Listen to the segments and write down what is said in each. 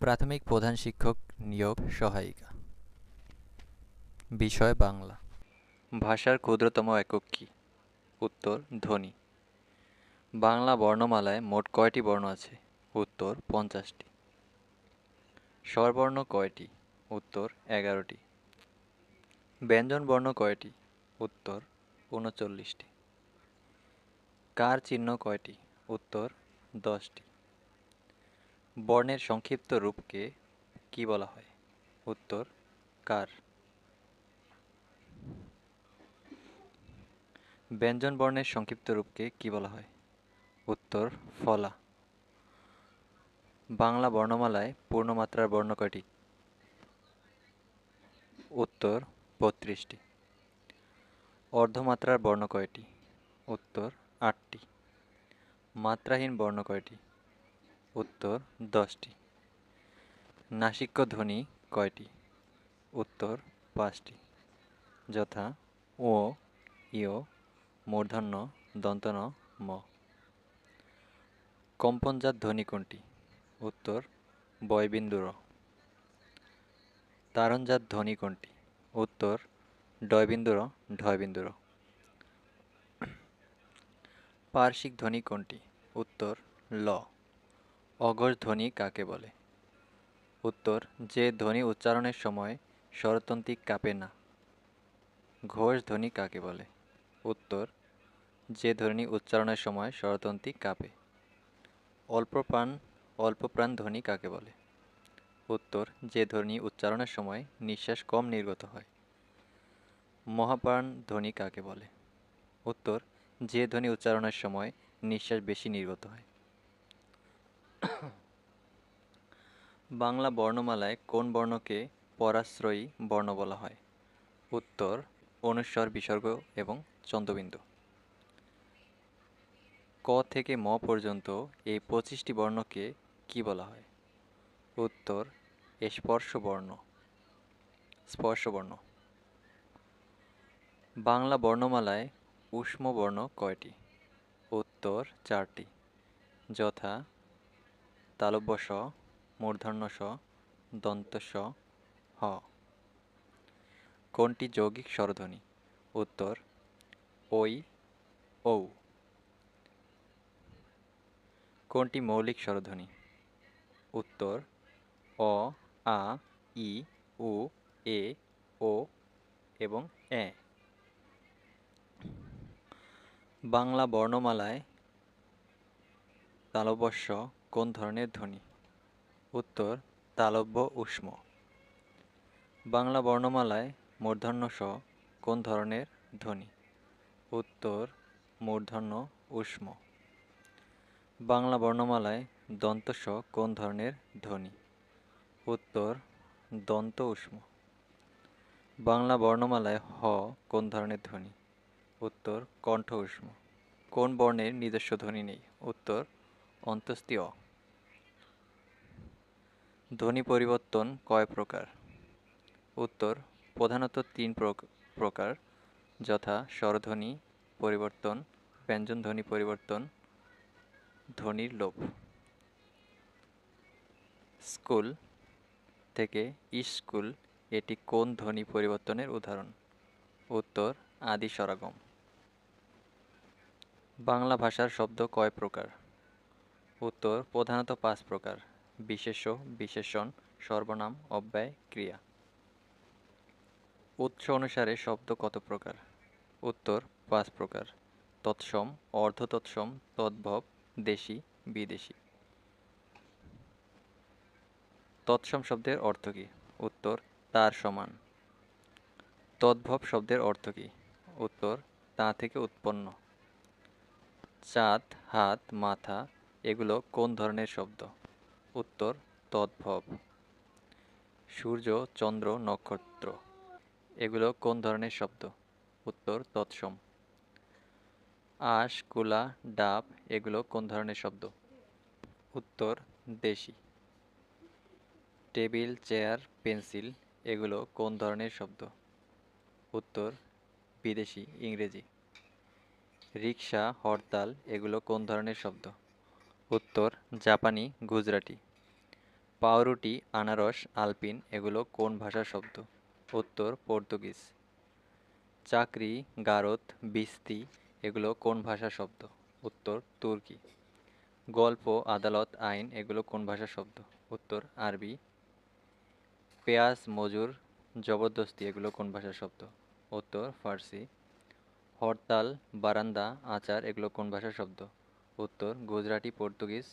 প্রাথমিক প্রধান শিক্ষক নিয়োগ সহায়িকা। বিষয় বাংলা। ভাষার ক্ষুদ্রতম একক কী? উত্তর, ধ্বনি। বাংলা বর্ণমালায় মোট কয়টি বর্ণ আছে? উত্তর, পঞ্চাশটি। স্বরবর্ণ কয়টি? উত্তর, এগারোটি। ব্যঞ্জন বর্ণ কয়টি? উত্তর, উনচল্লিশটি। কার চিহ্ন কয়টি? উত্তর, দশটি। বর্ণের সংক্ষিপ্ত রূপকে কি বলা হয়? উত্তর, কার? ব্যঞ্জন বর্ণের সংক্ষিপ্ত রূপকে কি বলা হয়? উত্তর, ফলা। বাংলা বর্ণমালায় পূর্ণমাত্রার বর্ণ কয়টি? উত্তর, বত্রিশটি। অর্ধমাত্রার বর্ণ কয়টি? উত্তর, আটটি। মাত্রাহীন বর্ণ কয়টি? উত্তর দশটি। নাসিক্য ধ্বনি কয়টি? উত্তর পাঁচটি। যথা ও, ইয়, মূর্ধন্য, দন্তন, ম। কম্পনজাত ধ্বনি কোনটি? উত্তর বয়বিন্দুর। তারণজাত ধ্বনি কোনটি? উত্তর ডয়বিন্দুর, ঢয়বিন্দুর। পার্শ্বিক ধ্বনি কোনটি? উত্তর ল। অঘোষ ধ্বনি কাকে বলে? উত্তর, যে ধ্বনি উচ্চারণের সময় স্বরতন্ত্রিক কাঁপে না। ঘোষ ধ্বনি কাকে বলে? উত্তর, যে ধ্বনি উচ্চারণের সময় স্বরতন্ত্রিক কাঁপে। অল্প প্রাণ অল্প প্রাণ ধ্বনি কাকে বলে? উত্তর, যে ধ্বনি উচ্চারণের সময় নিঃশ্বাস কম নির্গত হয়। মহাপ্রাণ ধ্বনি কাকে বলে? উত্তর, যে ধ্বনি উচ্চারণের সময় নিঃশ্বাস বেশি নির্গত হয়। বাংলা বর্ণমালায় কোন বর্ণকে পরাশ্রয়ী বর্ণ বলা হয়? উত্তর, অনুস্বর, বিসর্গ এবং চন্দ্রবিন্দু। ক থেকে ম পর্যন্ত এই পঁচিশটি বর্ণকে কি বলা হয়? উত্তর স্পর্শ বর্ণ স্পর্শ বর্ণ বাংলা বর্ণমালায় উষ্ম বর্ণ কয়টি? উত্তর, চারটি। যথা তালব্য স মূর্ধন্য স দন্ত স হ। কোনটি যৌগিক স্বরধ্বনি? উত্তর ওই ঔ। কোনটি মৌলিক স্বরধ্বনি? উত্তর, অ, আ, ই, উ, এ, ও এবং এ। বাংলা বর্ণমালায় তালব্যস্য কোন ধরনের ধ্বনি? উত্তর, তালব্য, উষ্ম। বাংলা বর্ণমালায় মূর্ধন্য স কোন ধরনের ধ্বনি? উত্তর, মূর্ধন্য, উষ্ম। বাংলা বর্ণমালায় দন্ত স কোন ধরনের ধ্বনি? উত্তর, দন্ত, উষ্ম। বাংলা বর্ণমালায় হ কোন ধরনের ধ্বনি? উত্তর, কণ্ঠ, উষ্ম। কোন বর্ণের নিজস্ব ধ্বনি নেই? উত্তর অন্তস্তীয় ধ্বনি পরিবর্তন কয় প্রকার? উত্তর, প্রধানত তিন প্রকার। যথা স্বরধ্বনি পরিবর্তন ব্যঞ্জন ধ্বনি পরিবর্তন, ধ্বনির লোপ। স্কুল থেকে স্কুল এটি কোন ধ্বনি পরিবর্তনের উদাহরণ? উত্তর, আদি সরাগম বাংলা ভাষার শব্দ কয় প্রকার? উত্তর প্রধানত পাঁচ প্রকার, বিশেষ্য, বিশেষণ, সর্বনাম, অব্যয়, ক্রিয়া। উৎস অনুসারে শব্দ কত প্রকার? উত্তর পাঁচ প্রকার, তৎসম অর্ধ তৎসম তদ্ভব, দেশি, বিদেশি। তৎসম শব্দের অর্থ কী? উত্তর তার সমান। তদ্ভব শব্দের অর্থ কী? উত্তর তা থেকে উৎপন্ন। চাঁদ, হাত, মাথা এগুলো কোন ধরনের শব্দ? উত্তর তদ্ভব সূর্য, চন্দ্র, নক্ষত্র। এগুলো কোন ধরনের শব্দ? উত্তর, তৎসম। আশ, কুলা, ডাব, এগুলো কোন ধরনের শব্দ? উত্তর, দেশি। টেবিল, চেয়ার, পেন্সিল, এগুলো কোন ধরনের শব্দ? উত্তর, বিদেশি, ইংরেজি। রিক্সা হরতাল, এগুলো কোন ধরনের শব্দ? উত্তর, জাপানি, গুজরাটি। পাউরুটি আনারস, আলপিন, এগুলো কোন ভাষার শব্দ? উত্তর, পর্তুগিজ। চাকরি গারত বিস্তি, এগুলো কোন ভাষার শব্দ? উত্তর, তুর্কি। গল্প, আদালত, আইন, এগুলো কোন ভাষার শব্দ? উত্তর, আরবি। পেঁয়াজ, মজুর, জবরদস্তি, এগুলো কোন ভাষার শব্দ? উত্তর, ফার্সি। হরতাল, বারান্দা, আচার, এগুলো কোন ভাষার শব্দ? উত্তর, গুজরাটি, পর্তুগিজ।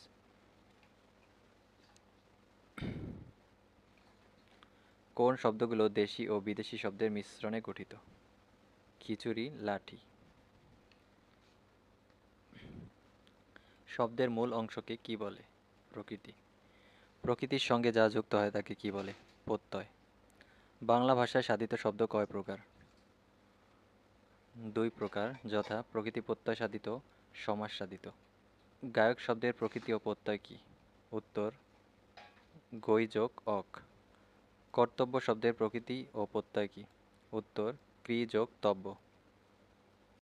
কোন শব্দগুলো দেশি ও বিদেশি শব্দের মিশ্রণে গঠিত? খিচুড়ি, লাঠি। শব্দের মূল অংশকে কি বলে? প্রকৃতি। প্রকৃতির সঙ্গে যা যুক্ত হয় তাকে কি বলে? প্রত্যয়। বাংলা ভাষায় সাধিত শব্দ কয় প্রকার? দুই প্রকার, যথা প্রকৃতি প্রত্যয় সাধিত সমাস সাধিত। গায়ক শব্দের প্রকৃতি ও প্রত্যয় কি? উত্তর গৈযোগ অক। কর্তব্য শব্দের প্রকৃতি ও প্রত্যয় কি? উত্তর ক্রি যোগ তব্য।